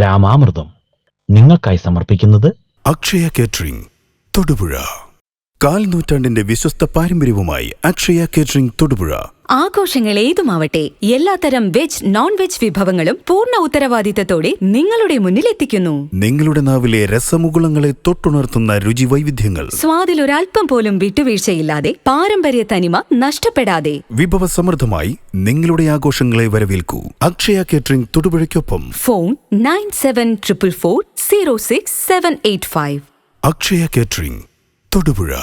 രാമാമൃതം നിങ്ങൾക്കായി സമർപ്പിക്കുന്നത് അക്ഷയ കേറ്ററിംഗ് തൊടുപുഴ. കാൽ നൂറ്റാണ്ടിന്റെ വിശ്വസ്ത പാരമ്പര്യവുമായി അക്ഷയ കേറ്ററിംഗ് തൊടുപുഴ. ആഘോഷങ്ങൾ ഏതുമാവട്ടെ എല്ലാത്തരം വെജ് നോൺ വെജ് വിഭവങ്ങളും പൂർണ ഉത്തരവാദിത്തത്തോടെ നിങ്ങളുടെ മുന്നിൽ എത്തിക്കുന്നു. നിങ്ങളുടെ നാവിലെ രസമുകുളങ്ങളെ തൊട്ടുണർത്തുന്ന രുചി വൈവിധ്യങ്ങൾ സ്വാദിൽ ഒരൽപ്പം പോലും വിട്ടുവീഴ്ചയില്ലാതെ പാരമ്പര്യ തനിമ നഷ്ടപ്പെടാതെ. വിഭവസമൃദ്ധമായി നിങ്ങളുടെ ആഘോഷങ്ങളെ വരവേൽക്കൂ. Akshaya catering തൊടുപുഴയ്ക്കൊപ്പം. Phone nine seven triple four zero six seven eight five. Akshaya catering Thodupuzha.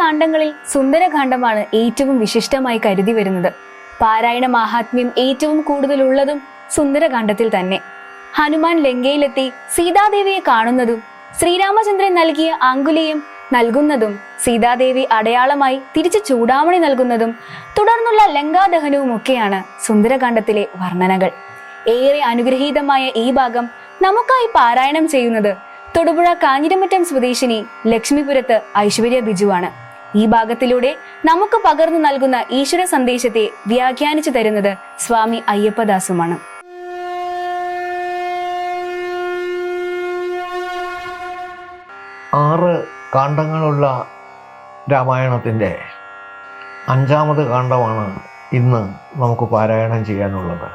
കാണ്ഡങ്ങളിൽ സുന്ദരകാന്ഡമാണ് ഏറ്റവും വിശിഷ്ടമായി കരുതി വരുന്നത്. പാരായണ മാഹാത്മ്യം ഏറ്റവും കൂടുതലുള്ളതും സുന്ദരകാന്ഡത്തിൽ തന്നെ. ഹനുമാൻ ലങ്കയിലെത്തി സീതാദേവിയെ കാണുന്നതും ശ്രീരാമചന്ദ്രൻ നൽകിയ അങ്കുലിയും നൽകുന്നതും സീതാദേവി അടയാളമായി തിരിച്ചു ചൂടാമണി നൽകുന്നതും തുടർന്നുള്ള ലങ്കാദഹനവും ഒക്കെയാണ് സുന്ദരകാന്ഡത്തിലെ വർണനകൾ. ഏറെ അനുഗ്രഹീതമായ ഈ ഭാഗം നമുക്കായി പാരായണം ചെയ്യുന്നത് തൊടുപുഴ കാഞ്ഞിരമറ്റം സ്വദേശിനി ലക്ഷ്മിപുരത്ത് ഐശ്വര്യ ബിജുവാണ്. ഈ ഭാഗത്തിലൂടെ നമുക്ക് പകർന്നു നൽകുന്ന ഈശ്വര സന്ദേശത്തെ വ്യാഖ്യാനിച്ചു തരുന്നത് സ്വാമി അയ്യപ്പദാസുമാണ്. ആറ് കാണ്ഡങ്ങളുള്ള രാമായണത്തിന്റെ അഞ്ചാമത് കാണ്ഡമാണ് ഇന്ന് നമുക്ക് പാരായണം ചെയ്യാനുള്ളത്.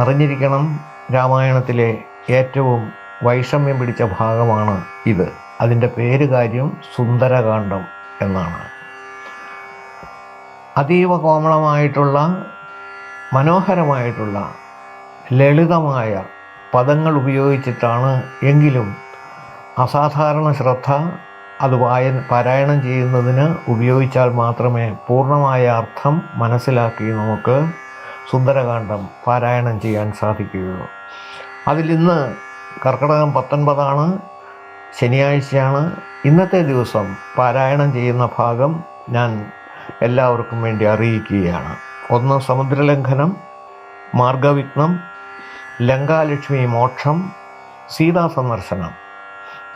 അറിഞ്ഞിരിക്കണം രാമായണത്തിലെ ഏറ്റവും വൈഷമ്യം പിടിച്ച ഭാഗമാണ് ഇത്. അതിന്റെ പേര് കാര്യം സുന്ദരകാന്ഡം എന്നാണ്. അതീവ കോമളമായിട്ടുള്ള മനോഹരമായിട്ടുള്ള ലളിതമായ പദങ്ങൾ ഉപയോഗിച്ചിട്ടാണ് എങ്കിലും അസാധാരണ ശ്രദ്ധ അത് വായ പാരായണം ചെയ്യുന്നതിന് ഉപയോഗിച്ചാൽ മാത്രമേ പൂർണമായ അർത്ഥം മനസ്സിലാക്കി നമുക്ക് സുന്ദരകാന്ഡം പാരായണം ചെയ്യാൻ സാധിക്കുകയുള്ളൂ. അതിലിന്ന് കർക്കിടകം പത്തൊൻപതാണ് ശനിയാഴ്ചയാണ് ഇന്നത്തെ ദിവസം പാരായണം ചെയ്യുന്ന ഭാഗം ഞാൻ എല്ലാവർക്കും വേണ്ടി അറിയിക്കുകയാണ്. ഒന്ന് സമുദ്രലംഘനം മാർഗവിഘ്നം ലങ്കാലക്ഷ്മി മോക്ഷം സീതാ സന്ദർശനം.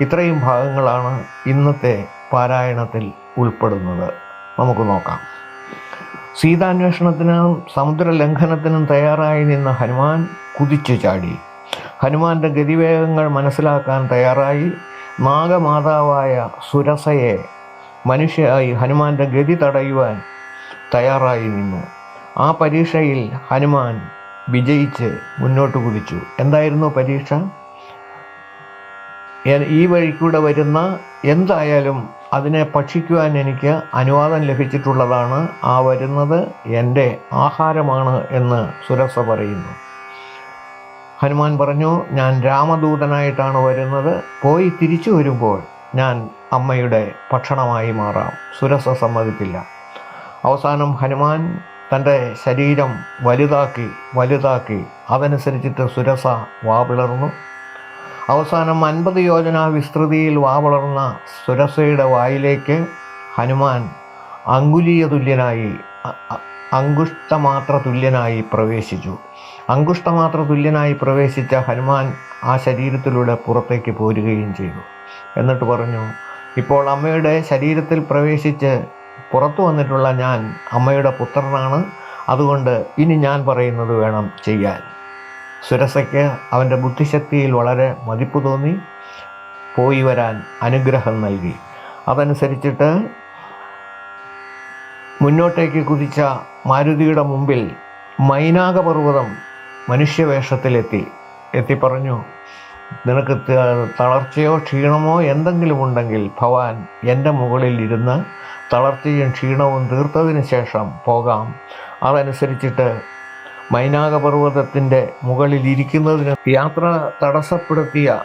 ഇത്രയും ഭാഗങ്ങളാണ് ഇന്നത്തെ പാരായണത്തിൽ ഉൾപ്പെടുന്നത്. നമുക്ക് നോക്കാം. സീതാന്വേഷണത്തിനും സമുദ്രലംഘനത്തിനും തയ്യാറായി നിന്ന ഹനുമാൻ കുതിച്ചു ചാടി. ഹനുമാന്റെ ഗതിവേഗങ്ങൾ മനസ്സിലാക്കാൻ തയ്യാറായി. നാഗമാതാവായ സുരസയെ മനുഷ്യയായി ഹനുമാന്റെ ഗതി തടയുവാൻ തയ്യാറായി നിന്നു. ആ പരീക്ഷയിൽ ഹനുമാൻ വിജയിച്ച് മുന്നോട്ട് കുതിച്ചു. എന്തായിരുന്നു പരീക്ഷ? ഈ വഴിക്കൂടെ വരുന്ന എന്തായാലും അതിനെ ഭക്ഷിക്കുവാൻ എനിക്ക് അനുവാദം ലഭിച്ചിട്ടുള്ളതാണ് ആ വരുന്നത് എന്റെ ആഹാരമാണ് എന്ന് സുരസ പറയുന്നു. ഹനുമാൻ പറഞ്ഞു ഞാൻ രാമദൂതനായിട്ടാണ് വരുന്നത്. പോയി തിരിച്ചു വരുമ്പോൾ ഞാൻ അമ്മയുടെ ഭക്ഷണമായി മാറാം. സുരസ സമ്മതിക്കില്ല. അവസാനം ഹനുമാൻ തന്റെ ശരീരം വലുതാക്കി വലുതാക്കി അതനുസരിച്ചിട്ട് സുരസ വാപിളർന്നു അവസാനം അൻപത് യോജന വിസ്തൃതിയിൽ വാവളർന്ന സുരസയുടെ വായിലേക്ക് ഹനുമാൻ അങ്കുലീയ തുല്യനായി അങ്കുഷ്ടമാത്ര തുല്യനായി പ്രവേശിച്ചു. അങ്കുഷ്ടമാത്ര തുല്യനായി പ്രവേശിച്ച ഹനുമാൻ ആ ശരീരത്തിലൂടെ പുറത്തേക്ക് പോരുകയും ചെയ്തു. എന്നിട്ട് പറഞ്ഞു ഇപ്പോൾ അമ്മയുടെ ശരീരത്തിൽ പ്രവേശിച്ച് പുറത്തു വന്നിട്ടുള്ള ഞാൻ അമ്മയുടെ പുത്രനാണ്. അതുകൊണ്ട് ഇനി ഞാൻ പറയുന്നത് വേണം ചെയ്യാൻ. സുരസയ്ക്ക് അവന്റെ ബുദ്ധിശക്തിയിൽ വളരെ മതിപ്പ് തോന്നി. പോയി വരാൻ അനുഗ്രഹം നൽകി. അതനുസരിച്ചിട്ട് മുന്നോട്ടേക്ക് കുതിച്ച മാരുതിയുടെ മുമ്പിൽ മൈനാകപർവതം മനുഷ്യവേഷത്തിലെത്തി. എത്തി പറഞ്ഞു നിനക്ക് തളർച്ചയോ ക്ഷീണമോ എന്തെങ്കിലും ഉണ്ടെങ്കിൽ ഭവാൻ എന്റെ മുകളിൽ ഇരുന്ന് തളർച്ചയും ക്ഷീണവും തീർത്തതിന് ശേഷം പോകാം. അതനുസരിച്ചിട്ട് മൈനാകപർവതത്തിന്റെ മുകളിൽ ഇരിക്കുന്നതിന് യാത്ര തടസ്സപ്പെടുത്തിയ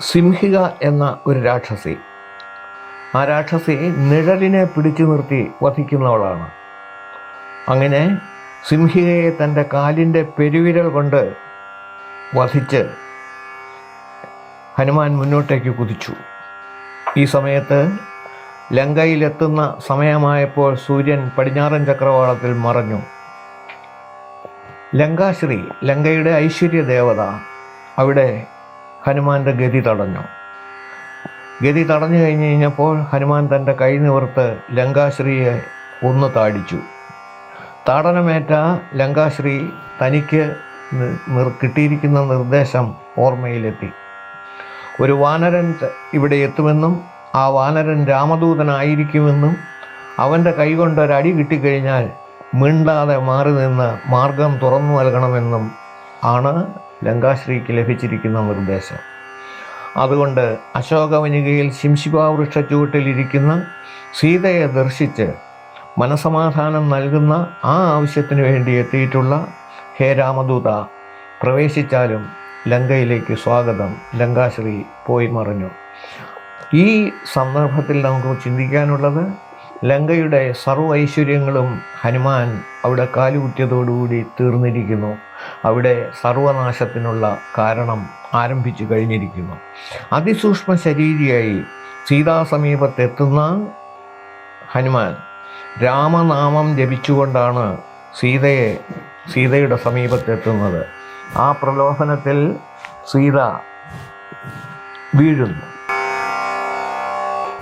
സിംഹിക എന്ന ഒരു രാക്ഷസി. ആ രാക്ഷസി നിഴലിനെ പിടിച്ചു നിർത്തി വധിക്കുന്നവളാണ്. അങ്ങനെ സിംഹികയെ തന്റെ കാലിന്റെ പെരുവിരൽ കൊണ്ട് വധിച്ച് ഹനുമാൻ മുന്നോട്ടേക്ക് കുതിച്ചു. ഈ സമയത്ത് ലങ്കയിലെത്തുന്ന സമയമായപ്പോൾ സൂര്യൻ പടിഞ്ഞാറൻ ചക്രവാളത്തിൽ മറഞ്ഞു. ലങ്കാശ്രീ ലങ്കയുടെ ഐശ്വര്യ ദേവത അവിടെ ഹനുമാന്റെ ഗതി തടഞ്ഞു. ഗതി തടഞ്ഞു കഴിഞ്ഞ് കഴിഞ്ഞപ്പോൾ ഹനുമാൻ തന്റെ കൈ നിവർത്ത് ലങ്കാശ്രീയെ ഒന്ന് താടിച്ചു. താടനമേറ്റ ലങ്കാശ്രീ തനിക്ക് കിട്ടിയിരിക്കുന്ന നിർദ്ദേശം ഓർമ്മയിലെത്തി. ഒരു വാനരൻ ഇവിടെ എത്തുമെന്നും ആ വാനരൻ രാമദൂതനായിരിക്കുമെന്നും അവന്റെ കൈകൊണ്ട് ഒരടി കിട്ടിക്കഴിഞ്ഞാൽ മിണ്ടാതെ മാറി നിന്ന് മാർഗം തുറന്നു നൽകണമെന്നും ആണ് ലങ്കാശ്രീക്ക് ലഭിച്ചിരിക്കുന്ന നിർദ്ദേശം. അതുകൊണ്ട് അശോകവനികയിൽ ശിംശിപാവൃക്ഷ ചുവട്ടിലിരിക്കുന്ന സീതയെ ദർശിച്ച് മനസമാധാനം നൽകുന്ന ആ ആവശ്യത്തിന് വേണ്ടി എത്തിയിട്ടുള്ള ഹേ രാമദൂത പ്രവേശിച്ചാലും ലങ്കയിലേക്ക് സ്വാഗതം ലങ്കാശ്രീ പോയി മറഞ്ഞു. ഈ സന്ദർഭത്തിൽ നമുക്ക് ചിന്തിക്കാനുള്ളത് ലങ്കയുടെ സർവ ഐശ്വര്യങ്ങളും ഹനുമാൻ അവിടെ കാലുകുത്തിയതോടുകൂടി തീർന്നിരിക്കുന്നു. അവിടെ സർവനാശത്തിനുള്ള കാരണം ആരംഭിച്ചു കഴിഞ്ഞിരിക്കുന്നു. അതിസൂക്ഷ്മ ശരീരിയായി സീതാസമീപത്തെത്തുന്ന ഹനുമാൻ രാമനാമം ജപിച്ചുകൊണ്ടാണ് സീതയെ സീതയുടെ സമീപത്തെത്തുന്നത്. ആ പ്രലോഭനത്തിൽ സീത വീഴുന്നു.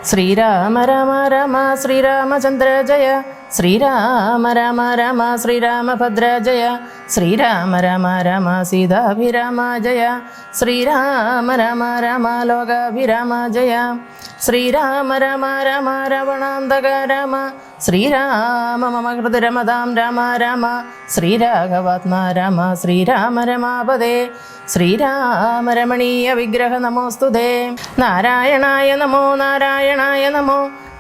ശ്രീരാമ രാമ രാമ ശ്രീരാമചന്ദ്ര ജയ. ശ്രീരാമ രാമ രാമ ശ്രീരാമഭദ്ര ജയ ശ്രീരാമ രാമ രാമ സീതാഭിരാമ ജയ ശ്രീരാമ രാമ രാമ ലോകാഭിരാമ ജയ ശ്രീരാമ രാമ രാമ രാവണാന്തക രാമ ശ്രീരാമ മമ ഹൃദരമതാം രാമ രാമ ശ്രീരാഘവാത്മാ രാമ ശ്രീരാമ രമാപദേ ശ്രീരാമ രമണീയ വിഗ്രഹ നമോസ്തുതേ. നാരായണായ നമോ നാരായണായ നമോ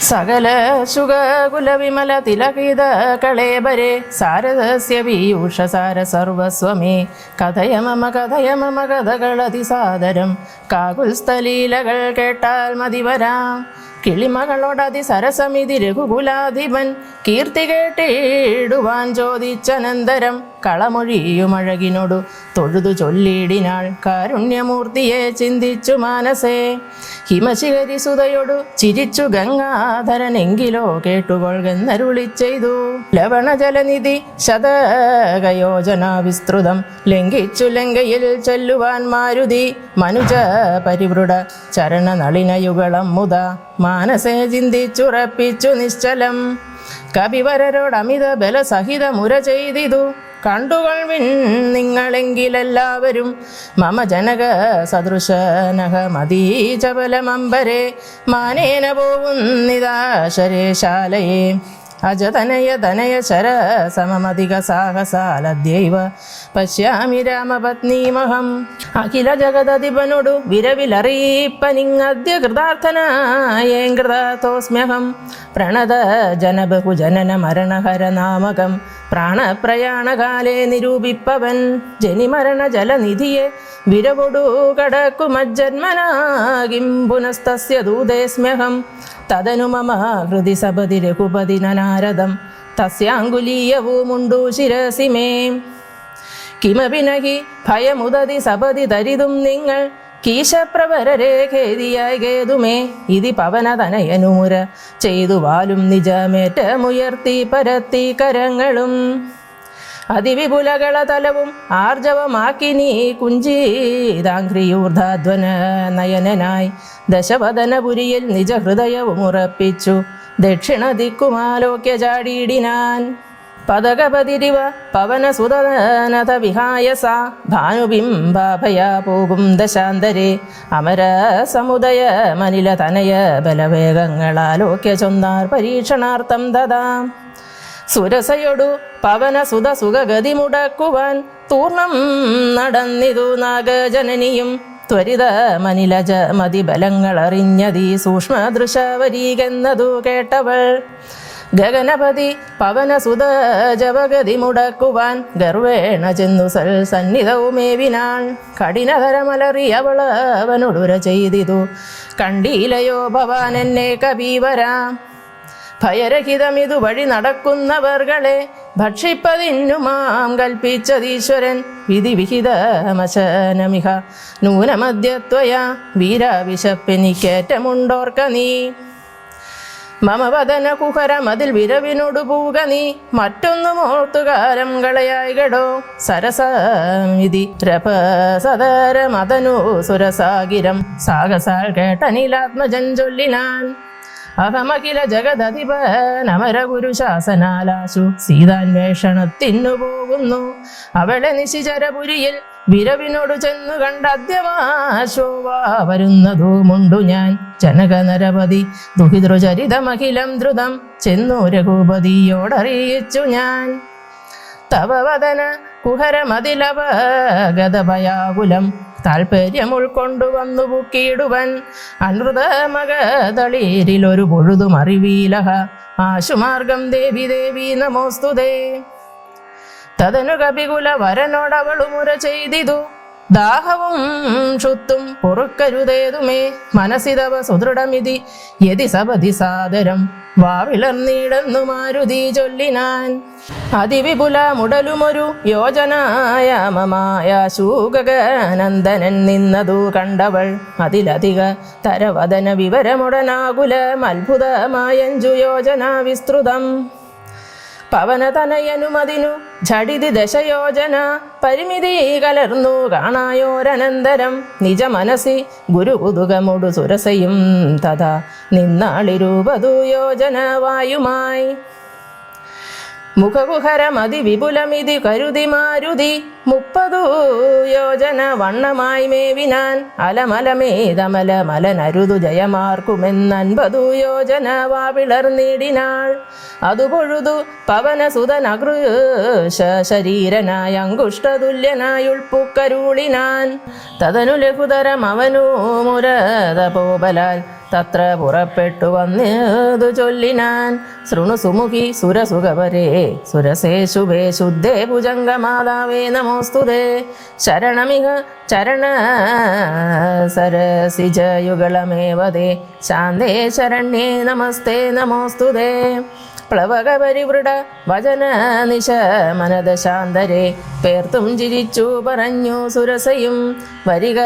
സകല ശുഗകുല വിമല തിലകിത കളേബരെ സാരദസ്യ പീയൂഷ സാര സർവസ്വമേ. കഥയ മമ കഥയ മമ കഥകളതിസാദരം കാകുൽസ്ഥലീലകൾ കേട്ടാൽ മതി വരാം. കിളിമകളോടതി സരസമിതി രഘുകുലാധിപൻ. കീർത്തി കേട്ടിടുവാൻ ചോദിച്ചനന്തരം. കളമൊഴിയുമഴകിനോടു തൊഴുതു ചൊല്ലിടിനാൾ കാരുണ്യമൂർത്തിയെ ചിന്തിച്ചു മാനസേ. ഹിമശിഖരി സുതയോടു ചിരിച്ചു ഗംഗാധരനെങ്കിലോ കേട്ടുകൊള്ളുന്നരുളി ചെയ്തു. ലവണജലനിധി ശതകയോജന വിസ്തൃതം ലംഘിച്ചു ലങ്കയിൽ ചൊല്ലുവാൻ മാരുതി. മനുജ പരിവൃട ചരണനളിനയുഗളം മുത മാനസേ ചിന്തിച്ചുറപ്പിച്ചു നിശ്ചലം. കവിവരരോടമിത ബലസഹിത മുര ചെയ്തിതു. കണ്ടുകൊൾവിൻ നിങ്ങളെങ്കിലെല്ലാവരും മമ ജനക സദൃശനഹ മതീചബലമമ്പരെ മാനേന പോവുന്നിതാശരേശാലയെ അജതനയ തനയ ശര സമമധിക സാഹസാലദ്യൈവ പശ്യാമി രാമപത്നീമഹം അഖില ജഗതധിപനൊടു വിരവിലറിയിപ്പനിങ്ങദ്യ കൃതാർത്ഥനായേം കൃതാത്തോസ്മ്യഹം പ്രണത ജനബഹുജനന മരണഹര നാമകം പ്രാണപ്രയാണകാലേ നിരൂപിപ്പവൻ ജനിമരണ ജലനിധിയെ വിരവൊടു കടക്കുമജ്ജന്മനാകിം പുനസ്തസ്യ ദൂതേസ്മ്യഹം തദനു മമ ഹൃദി സപതി രഘുപതി നാരദം തസ്യാങ്കുലീയവുമുണ്ടു ശിരസി മേ. കിമപി നഹി ഭയമുദതി സപതി തരിതും നിങ്ങൾ കീശപ്രവരരെ ഖേദിയായി ഖേതുമേ ഇതി പവനതനയനുമുര ചെയ്തു വാലും നിജമേറ്റമുയർത്തി പരത്തി കരങ്ങളും. അതിവിപുലകള തലവും ആർജവമാക്കി നീ കുഞ്ചീതാംഗ്രിയൂർധാധ്വന നയനനായി ദശവദനപുരിയിൽ നിജഹൃദയവും ഉറപ്പിച്ചു. ദക്ഷിണ ദിക്കുമാലോക്യ ചാടിയിടിനാൻ പതകപതിരിവ പവനസുതനത വിഹായസ ഭാനുബിംബാഭയ പോകും ദശാന്തരെ. അമര സമുദയ മനില തനയ ബലവേഗങ്ങളാലോക്യ ചൊന്നാർ പരീക്ഷണാർത്ഥം ദദാം. സുരസയൊടു പവനസുത സുഖഗതി മുടക്കുവാൻ തൂർണം നടന്നിതു നാഗജനനിയും ത്വരിത മനിലജ മതിബലങ്ങൾ അറിഞ്ഞതീ സൂക്ഷ്മദൃശവരീകെന്നതു കേട്ടവൾ. ഗഗനപതി പവനസുത ജപഗതി മുടക്കുവാൻ ഗർവേണ ചെന്നു സൽ സന്നിധവുമേവിനാൾ കഠിനകരമലറിയവൾ അവനൊടുര ചെയ്തിതു. കണ്ടീലയോ ഭവാൻ എന്നെ കവീവരാ ഭയരഹിതമിതു വഴി നടക്കുന്നവർകളെ ഭക്ഷിപ്പതിന്നുമാം കൽപ്പിച്ചതീശ്വരൻ. വിധി വിഹിതമശനമിഹ നൂനമദ്യത്വയ വീരാവിശപ്പെനിക്കേറ്റമുണ്ടോർക്ക നീ. മമ വദന കുഹരമതിൽ വിരവിനോട് പോവുക നീ. മറ്റൊന്നും ഓർത്തുകാരം കളയായി കടോ സരസമിതി രപസദര മതനു സുരസാഗിരം. സാഗസാൽ കേട്ടനിലാത്മജൻ ചൊല്ലിനാൻ. അഹമഖില ജഗദധിപ നമര ഗുരു ശാസനാലാശു സീതാന്വേഷണത്തിനു പോകുന്നു. അവളെ നിശിചരപുരിയിൽ വിരവിനോട് ചെന്നു കണ്ട അദ്യവാശോവാ വരുന്നതുമുണ്ടു ഞാൻ. ജനക നരപതി ദുഹിതൃചരിതമഖിലം ദ്രുതം ചെന്നു രഘുപതിയോടറിയിച്ചു ഞാൻ. തവ വദന കുഹരമതിലവഗതഭയാകുലം താല്പര്യം ഉൾക്കൊണ്ടു വന്നു പൂക്കിയിടുവൻ. അനൃതമകതളീരിലൊരു മകതളീരിലൊരു പൊഴുതുമറിവീലഹ ആശുമാർഗം ദേവി ദേവി നമോസ്തുതേ. തതനു കപികുല വരനോടവളു മുര ചെയ്തിതു. ദാഹവും ക്ഷുത്തും പൊറുക്കരുതേതുമേ. മനസിതവ സുദൃഢമിതി. യതി സപതി സാദരം. വാവിളർന്നിടന്നു മാരുതി ചൊല്ലിനാൻ. അതിവിപുല മുടലുമൊരു യോജനായാമമായ ശൂകകാനന്ദനൻ നിന്നതു കണ്ടവൾ. അതിലധിക തരവദന വിവരമുടനാകുലം അത്ഭുതമായഞ്ചു യോജന വിസ്തൃതം പവനതനയനുമതിനു ഝടിതി ദശയോജന പരിമിതി കലർന്നു കാണായോരനന്തരം നിജ മനസി ഗുരുകുതുകമുടു സുരസയും തഥാ നിന്നാളിരൂപതു യോജന വായുമായി മുഖകുഹരമതി വിപുലമിതി കരുതി മാരുതി മുപ്പതു യോജന വണ്ണമായി മേവിനാൻ അലമലമേതമല മലനരുതു ജയമാർക്കുമെന്നൻപതു യോജന വാവിളർ അതു അതുപൊഴുതു പവനസുതനകൃശ ശരീരനായ അങ്കുഷ്ടതുല്യനായുൾപ്പുക്കരുളിനാൻ. തതനു ലഘുതരം അവനു മുരത പോബലാൽ തത്ര പുറപ്പെട്ടു വന്നതു ചൊല്ലിനാൻ ശൃണു സുമുഖി സുരസുഖപരേ സുരസേ ശുഭേ ശുദ്ധേ ഭുജംഗമാതാവേ നമോസ്തുതേ. ശരണമിഹ ചരണ സരസിജയുഗളമേവതേ. ശാന്തേ ശരണ്യേ നമസ്തേ നമോസ്തുതേ. പ്ലവകപരിവൃട വചന നിശ മനദശാന്തരെ പേർത്തും ചിരിച്ചു പറഞ്ഞു സുരസയും. വരിക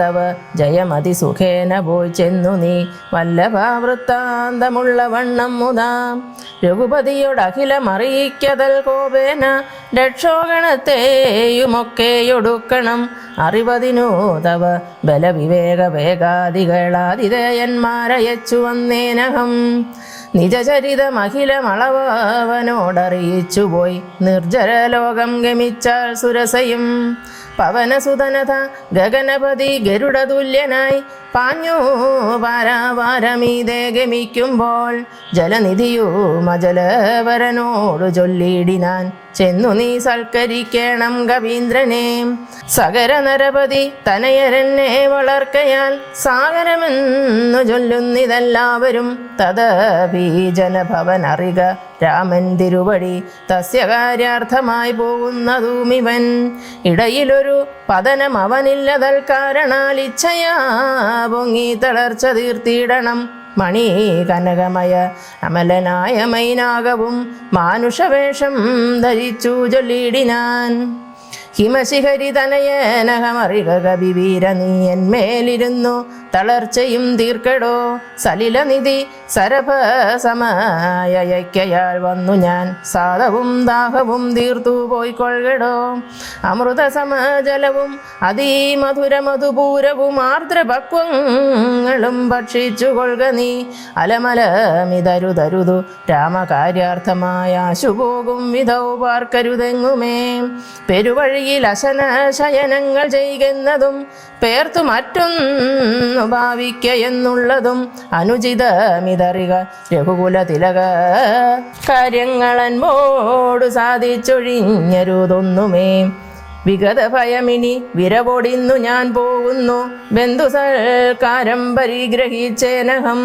തവ ജയമതി സുഖേന പോയി ചെന്നു നീ. വല്ലഭാവൃത്താന്തമുള്ള വണ്ണം മുതാം. രഘുപതിയോടഖിലമറിയിക്കതൽ കോപേന രക്ഷോഗണത്തെയുമൊക്കെയൊടുക്കണം അറിവതിനോ തവ ബലവിവേക വേഗാദികളാതിഥേയന്മാരയച്ചു വന്നേനഹം നിജചരിതമഖിലമളവനോടറിയിച്ചു പോയി നിർജര ലോകം ഗമിച്ചാൽ സുരസയും. പവനസുതനത ഗഗനപതി ഗരുഡതുല്യനായി പാഞ്ഞു പാരാവാരമീതേ ഗമിക്കുമ്പോൾ ജലനിധിയുമജലവരനോടു ചൊല്ലിയിടിനാൻ ചെന്നു നീ സൽക്കരിക്കണം കവീന്ദ്രനെ സകര നരപതി തനയരനെ വളർക്കയാൽ സാഗരമെന്നു ചൊല്ലുന്നിതെല്ലാവരും തദപീജനഭവൻ അറിക രാമൻ തിരുവടി. തസ്യ കാര്യാർത്ഥമായി പോകുന്നതുമിവൻ. ഇടയിലൊരു പതനം അവനില്ലതൽ കാരണാൽ ഇച്ഛയാ പൊങ്ങി തളർച്ച തീർത്തിയിടണം മണി കനകമയ അമലനായ മൈനാകവും. മാനുഷവേഷം ധരിച്ചു ചൊല്ലിയിടിനാൻ ഹിമശിഖരി തനയനഹമറിക കവിവീര നീ എന്മേലിരുന്നു തളർച്ചയും തീർക്കടോ. സലിലനിധി സരഭ സമയക്കയാൽ വന്നു ഞാൻ. സാധവും ദാഹവും തീർത്തു പോയിക്കൊള്ളടോ അമൃത സമജലവും അതിമധുര മധുപൂരവും ആർദ്രപക്വങ്ങളും ഭക്ഷിച്ചു കൊള്ളുക നീ അലമലമിതരുതരുതു രാമകാര്യാർത്ഥമായ ആശുപോകും വിധൗ പാർക്കരുതെങ്ങുമേ. പെരുവഴിയിൽ അശന ശയനങ്ങൾ ചെയ്യുന്നതും പേർത്തു മറ്റൊന്നു ഭാവിക്ക എന്നുള്ളതും അനുചിതമിതറിക രഘുകുല തിലക കാര്യങ്ങളൻപോടു സാധിച്ചൊഴിഞ്ഞരുതൊന്നുമേ. വിഗത ഭയമിനി വിരവൊടിന്നു ഞാൻ പോകുന്നു. ബന്ധുസൽക്കാരം പരിഗ്രഹിച്ചേനഹം.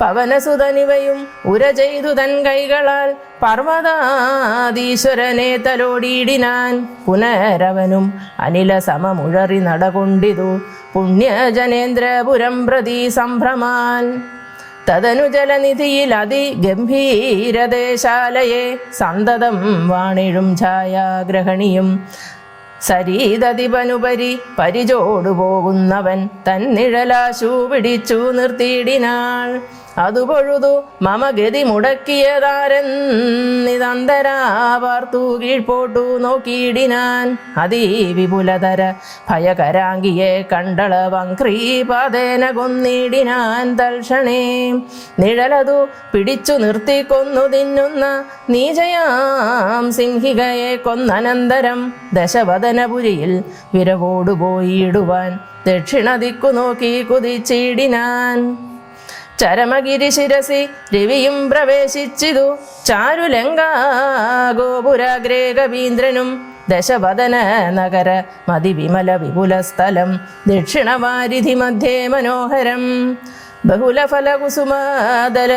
പവനസുതനിവയും ഉര ചെയ്തു തൻ കൈകളാൽ പർവതാദീശ്വരനെ തലോടിയിടിനാൻ. പുനരവനും അനില സമമുഴറി നടകൊണ്ടിതു. പുണ്യജനേന്ദ്രപുരം പ്രതി സംഭ്രമാൻ തദനുജലനിധിയിൽ അതിഗംഭീരദേശാലയെ സന്തതം വാണിഴും ഛായാഗ്രഹണിയും സരീതതിപനുപരി പരിചോടു പോകുന്നവൻ തന്നിഴലാശു പിടിച്ചു നിർത്തിയിടിനാൾ. അതു പൊഴുതു മമ നോക്കിയിടിനാൻ. അതിവിപുലതര ഭയകരാങ്കിയെ കണ്ടളവങ്ക്രീപാതേന കൊന്നിടിനാൻ തൽക്ഷണേ നിഴലതു പിടിച്ചു നിർത്തിക്കൊന്നു തിന്നുന്ന നീചയാം സിംഹികയെ കൊന്നനന്തരം ദശവദനപുരിയിൽ വിരവോടുപോയിടുവാൻ ദക്ഷിണ ദിക്കു നോക്കി കുതിച്ചിടിനാൻ. ചരമഗിരി ശിരസി രവിയും പ്രവേശിച്ചിതു. ചാരുലങ്കാ ഗോപുരാഗ്രേ കവീന്ദ്രനും ദശവദന നഗര മതിവിമല വിപുല സ്ഥലം ദക്ഷിണവാരിധി മധ്യേ മനോഹരം. ബഹുലഫലകുസുമാദല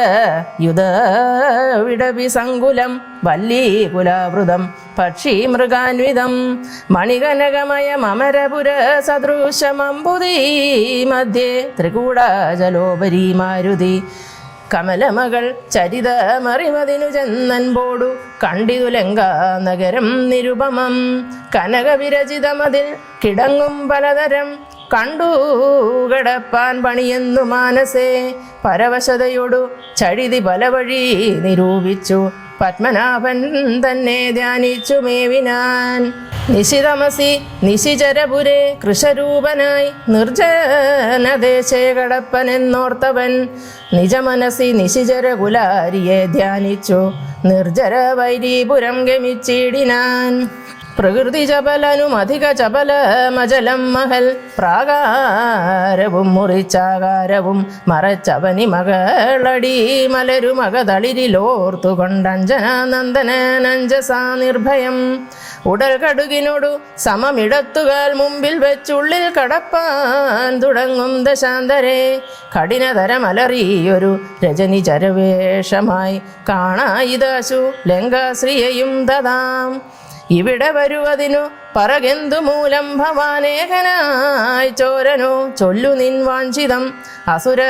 യുധവിടവി സങ്കുലം വല്ലീകുലാവൃതം പക്ഷി മൃഗാന്വിതം മണികനകമയ മമരപുര സദൃശമമ്പുതി മധ്യേ ത്രികൂടാചലോപരി മാരുതി. കമലമകൾ ചരിതമറിവതിനു ചെന്നൻപോടു കണ്ടിതു ലങ്കാ നഗരം നിരുപമം. കനകവിരചിതമതിൽ കിടങ്ങും പലതരം കണ്ടു കടപ്പാൻ പണിയെന്നു മാനസേ. പരവശതയോടു ചഴിതി പല വഴി നിരൂപിച്ചു. പത്മനാഭൻ തന്നെ ധ്യാനിച്ചു മേവിനാൻ. നിശിതമസി നിശിചരപുരെ കൃഷരൂപനായി നിർജനദേശേ കടപ്പനെന്നോർത്തവൻ നിജമനസി നിശിചര കുലാരിയെ ധ്യാനിച്ചു. നിർജര വൈരീപുരം ഗമിച്ചിടിനാൻ. പ്രകൃതി ചപലനും അധിക ചപലമജലം മഹൽ. പ്രാകാരവും മുറിച്ചാകാരവും മറച്ചവനി മകളടി മലരു മകതളിരിലോർത്തു കൊണ്ടഞ്ജനാനന്ദനഞ്ജസാ നിർഭയം. ഉടൽ കടുകിനോടു സമമിടത്തുകാൽ മുമ്പിൽ വെച്ചുള്ളിൽ കടപ്പാൻ തുടങ്ങും ദശാന്തരെ. കഠിനതരമലറിയൊരു രജനി ചരവേഷമായി കാണായിദാശു ലങ്കാശ്രീയയും ദദാം. ഇവിടെ വരുവതിനു പറകെന്തു മൂലം ഭവാനേകനായി ചോരനു ചൊല്ലു നിൻ വാഞ്ചിതം. അസുര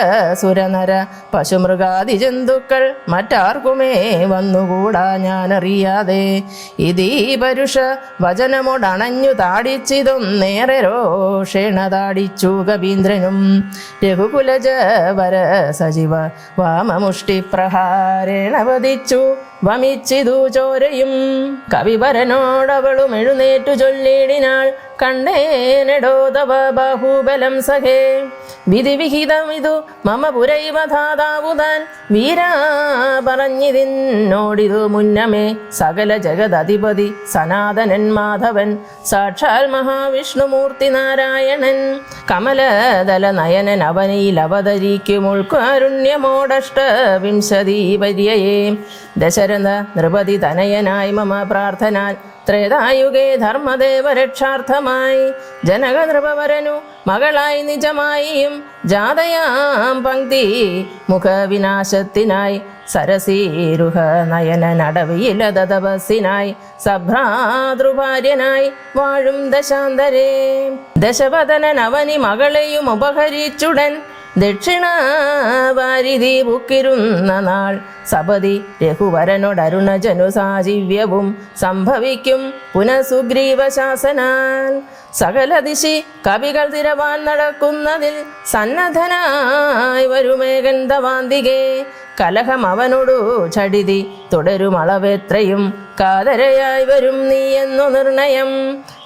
സുരനര പശുമൃഗാദി ജന്തുക്കൾ മറ്റാർക്കുമേ വന്നുകൂടാ ഞാനറിയാതെ. ഇതീ പരുഷ വചനമോടണഞ്ഞു താടിച്ചിതും നേരെ രോഷേണ താടിച്ചു ഗവീന്ദ്രനും. രഘുകുലജ വര സജീവ വാമമുഷ്ടി പ്രഹാരേണ വധിച്ചു വമിച്ചിതു ചോരയും കവിവരനോടവളും എഴുന്നേറ്റു ചൊല്ലിടിനാൾ കണ്ടേനെടോ തവ ബാഹുബലം വിധിവിഹിതമിതു മമ പുരൈവ ധാതാവുതാൻ വീരാ പറഞ്ഞിതിന്നോടിതു മുന്നമേ സകല ജഗദധിപതി സനാതനൻ മാധവൻ. സാക്ഷാൽ മഹാവിഷ്ണുമൂർത്തി നാരായണൻ. കമലതല നയനൻ അവനയിൽ അവതരിക്കും ഉൾക്കാരുണ്യമോടഷ്ട വിംശതി പര്യയേ. ദശരഥ നൃപതി തനയനായി മമ പ്രാർത്ഥനാൽ ത്രേതായുഗേ ധർമ്മദേവ രക്ഷാർത്ഥമായി ജനകനൃപവരനു മകളായി നിജമായിയും ജാതയാം പങ്ക്തി മുഖവിനാശത്തിനായി സരസീരുഹ നയന നടവിയിലത തപസ്സിനായി സഭ്രാതൃഭാര്യനായി വാഴും ദശാന്തരേ. ദശവദനൻ അവനി മകളെയും ഉപഹരിച്ചുടൻ ദക്ഷിണ വാരിധി ബുക്കിരുന്ന നാൾ സപതി രഘുവരനോടരുണജനു സാജീവ്യവും സംഭവിക്കും പുനഃസുഗ്രീവ ശാസനാൽ സകല ദിശി കവികൾ തിരവാൻ നടക്കുന്നതിൽ സന്നദ്ധനായി വരുമേകൻ തവാന്തികേ കലഹം അവനോടു ചടിതി തുടരും അളവെത്രയും കാതരയായി വരും നീ എന്നു നിർണയം.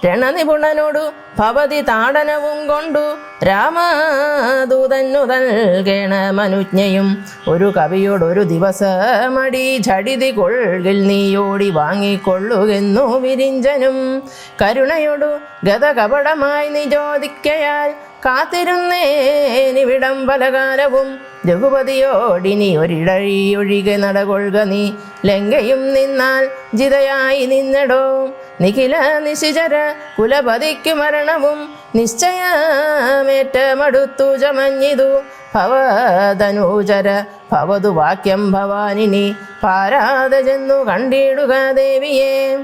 രണനിപുണനോടു ഭവതി താടനവും കൊണ്ടു രാമദൂതന്നു നൽകേണ മനുജ്ഞയും. ഒരു കവിയോടൊരു ദിവസമടി ഛടിതി കൊള്ളിൽ നീയോടി വാങ്ങിക്കൊള്ളുകെന്നു വിരിഞ്ചനും. കരുണയോടു ഗതകപടമായി നിജോദിക്കയാൽ കാത്തിരുന്നേനിവിടം പലകാലവും. രഘുപതിയോടിനി ഒരിടഴിയൊഴികെ നടകൊള്ളുക നീ. ലങ്കയും നിന്നാൽ ജിതയായി നിന്നടോ. നിഖില നിശിചര കുലപതിക്കു മരണവും നിശ്ചയമേറ്റമടുത്തു ചമഞ്ഞിതു ഭവതനൂചര ഭവതു വാക്യം ഭവാനിനി. പാരാതെ ചെന്നു കണ്ടിടുക ദേവിയെ.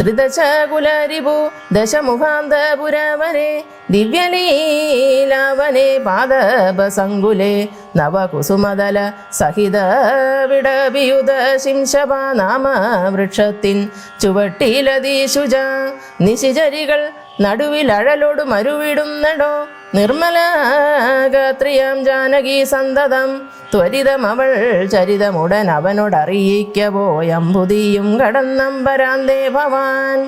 ത്രിദശകുലരിപു ദശമുഖാന്തപുരവനെ ദിവ്യലീലാവനെ പാദപസങ്കുലെ നവകുസുമതല സഹിത വിടവിയുത ശിംശപ വൃക്ഷത്തിൻ ചുവട്ടിലതീശുജ നിശിചരികൾ നടുവിൽ അഴലോട് മരുവിടുന്നടോ നിർമ്മല ഗാത്രിയാം ജാനകി സന്തതം. ത്വരിതമവൾ ചരിതമുടൻ അവനോടറിയിക്ക പോയമ്പുതിയും കടന്നമ്പരാന്തേ ഭവാൻ.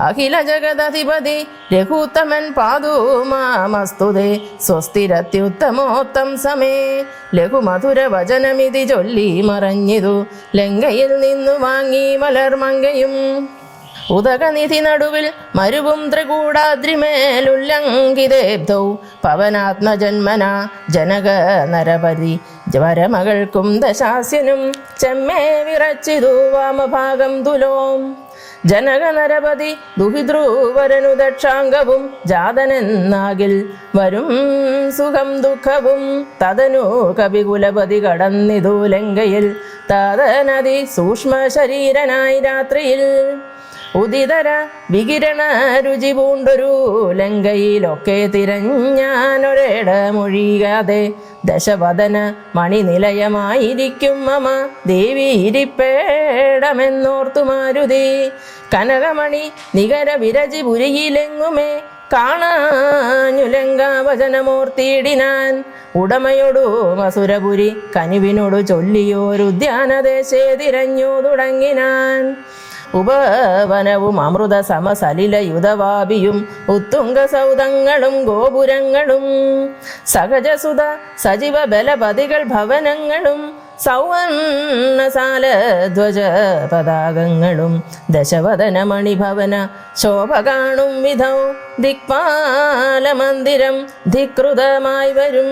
അഖില ജഗദധിപതി രഘുത്തമൻ പാതൂമാമസ്തുതേ സ്വസ്ഥിരത്യുത്തമോത്തം സമേ. ലഘുമധുര വചനമിതി ചൊല്ലി മറഞ്ഞിതു ലങ്കയിൽ നിന്നു വാങ്ങി മലർമങ്കയും ഉദകനിധി നടുവിൽ മരുവും ത്രികൂടാദ്രിമേലുല്ലംഘിതേബ്ധൗ പവനാത്മജന്മന ജനക നരപതി. ജ്വരമകൾക്കും ദശാസ്യനും ചെമ്മേ വിറച്ചിതു വാമഭാഗം തുലോം. ജനക നരപതി ദുഹിതൃവരനു ദക്ഷാംഗവും ജാതനെന്നാകിൽ വരും സുഖം ദുഃഖവും തതനു കവികുലപതി കടന്നിതു ലങ്കയിൽ. തതനതി സൂക്ഷ്മ ശരീരനായി രാത്രിയിൽ ഉദിതര വികിരണ രുചി പൂണ്ടൊരു ലങ്കയിലൊക്കെ തിരഞ്ഞാനൊരിടമൊഴിയാതെ ദശവദന മണിനിലയമായിരിക്കും മമ. ദേവി ഇരിപ്പേടമെന്നോർത്തു മാരുതി. കനകമണി നികര വിരജി പുരിയിലെങ്ങുമേ? കാണാഞ്ഞുലങ്കാവചനമൂർത്തിയിടിനാൻ. ഉടമയോടു മസുരപുരി കനിവിനോടു ചൊല്ലിയോരുദ്യാനദേശേ തിരഞ്ഞു തുടങ്ങിനാൻ. ഉപവനവും അമൃത സമസലില യുധവാപിയും ഉത്തുംഗ സൗധങ്ങളും ഗോപുരങ്ങളും സഹജസുത സജീവ ബലപതികൾ ഭവനങ്ങളും സൗവർണസാല ധ്വജ പതാകങ്ങളും ദശവദന മണിഭവന ശോഭ കാണും വിധൗ ദിക്പാല മന്ദിരം ധികൃതമായി വരും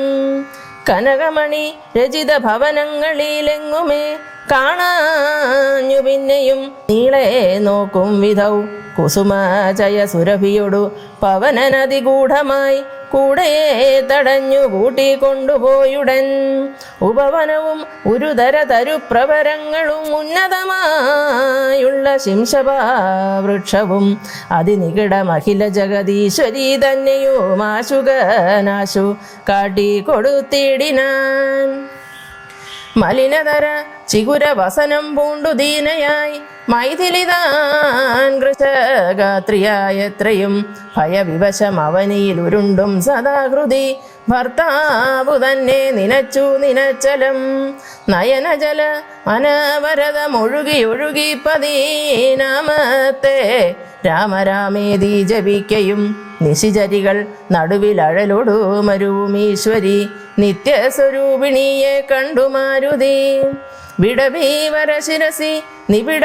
കനകമണി രചിത ഭവനങ്ങളിലെങ്ങുമേ കാണാഞ്ഞു പിന്നെയും നീളെ നോക്കും വിധൗ. കുസുമാചയ സുരഭിയൊടു പവനനദി ഗൂഢമായി കൂടെ തടഞ്ഞു കൂട്ടിക്കൊണ്ടുപോയുടൻ. ഉപവനവും ഉരുതര തരുപ്രവരങ്ങളും ഉന്നതമായുള്ള ശിംശപാവൃക്ഷവും അതിനികിടമഖില ജഗദീശ്വരി തന്നെയുമാശുകനാശു കാട്ടിക്കൊടുത്തിടിനാൻ. മലിനതര ചിഗുര വസനം പൂണ്ടു ദീനയായി. മൈഥിലിതാൻ കൃശഗാത്രിയായത്രയും ഭയവിവശം അവനിയിൽ ഉരുണ്ടും സദാഹൃതി. ഭർത്താവു തന്നെ നിനച്ചു നിനച്ചലം. നയനജല അനവരതമൊഴുകി ഒഴുകി പതീനാമത്തെ രാമരാമേതി ജപിക്കയും നിശിചരികൾ നടുവിലഴലൊടു മരുമീശ്വരി നിത്യസ്വരൂപിണിയെ കണ്ടു മാരുതി വിടഭീവര ശിരസി നിവിട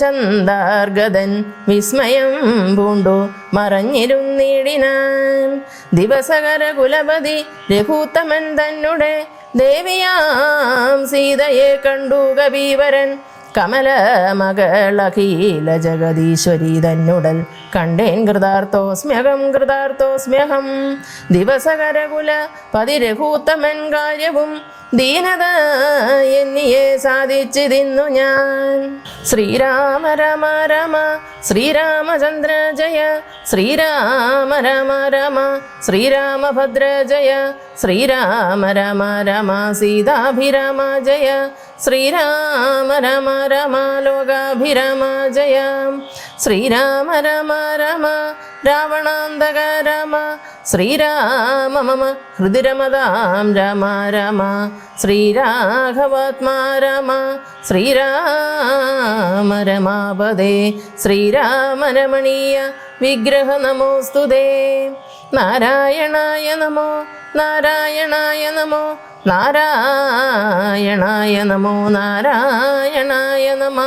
ചന്ദാർഗതൻ വിസ്മയം പൂണ്ടു മറഞ്ഞിരുന്നിടിനാൻ ദിവസകര കുലപതി രഘൂത്തമൻ തന്നെ ദേവിയാം സീതയെ കണ്ടു കബീവരൻ കമല മകളഖീല ജഗദീശ്വരി തന്നുടൽ കണ്ടേൻ കൃതാർത്ഥോസ്മ്യഹം കൃതാർത്ഥോസ്മ്യഹം. ദിവസകരകുല പതിരഹൂത്തമൻ കാര്യവും ദീനത എന്നിയെ സാധിച്ചു തിന്നു ഞാൻ. ശ്രീരാമ രമ രമ ശ്രീരാമചന്ദ്ര ജയ ശ്രീരാമ രമ രമ ശ്രീരാമഭദ്ര ജയ ശ്രീരാമ രമ രമ സീതാഭിരമ ജയ ശ്രീരാമ രമ രമ ലോകാഭിരമ ജയ. ശ്രീരാമ രമ രമ രാവണാന്തക രമ ശ്രീരാമ മമ ഹൃദിരമതാം രമ രമ ശ്രീരാഘവാത്മാ രമ ശ്രീരാമ രമാപദേ ശ്രീരാമ രമണീയ വിഗ്രഹ നമോസ്തുതേ നാരായണായ നമോ നാരായണായ നമോ നാരായണായ നമോ നാരായണായ നമ.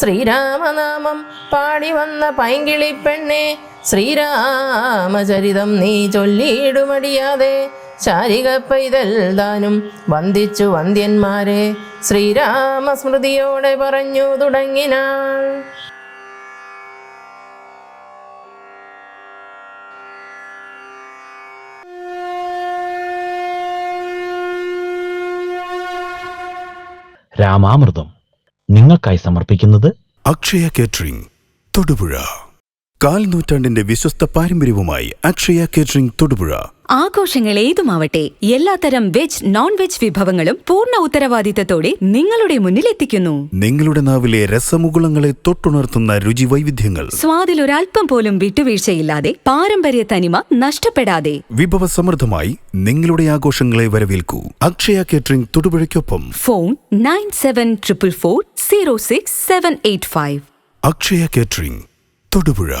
ശ്രീരാമനാമം പാടി വന്ന പൈങ്കിളി പെണ്ണെ ശ്രീരാമചരിതം നീ ചൊല്ലിയിടുമടിയാതെ ശാരിക പൈതൽ താനും വന്ദിച്ചു വന്ദ്യന്മാരെ ശ്രീരാമസ്മൃതിയോടെ പറഞ്ഞു തുടങ്ങിനാൾ. രാമാമൃതം. നിങ്ങൾക്കായി സമർപ്പിക്കുന്നത് അക്ഷയ കേറ്ററിംഗ് തൊടുപുഴ. കാൽ നൂറ്റാണ്ടിന്റെ വിശ്വസ്ത പാരമ്പര്യവുമായി അക്ഷയ കേറ്ററിംഗ് തൊടുപുഴ. ആഘോഷങ്ങൾ ഏതുമാവട്ടെ എല്ലാത്തരം വെജ് നോൺ വെജ് വിഭവങ്ങളും പൂർണ ഉത്തരവാദിത്തത്തോടെ നിങ്ങളുടെ മുന്നിൽ എത്തിക്കുന്നു. നിങ്ങളുടെ നാവിലെ രസമുകുളങ്ങളെ തൊട്ടുണർത്തുന്ന രുചി വൈവിധ്യങ്ങൾ. സ്വാദിൽ ഒരൽപ്പം പോലും വിട്ടുവീഴ്ചയില്ലാതെ പാരമ്പര്യ തനിമ നഷ്ടപ്പെടാതെ. വിഭവസമൃദ്ധമായി നിങ്ങളുടെ ആഘോഷങ്ങളെ വരവേൽക്കൂ. Akshaya catering തൊടുപുഴയ്ക്കൊപ്പം. Phone nine seven triple four zero six seven eight five. Akshaya catering Thodupuzha.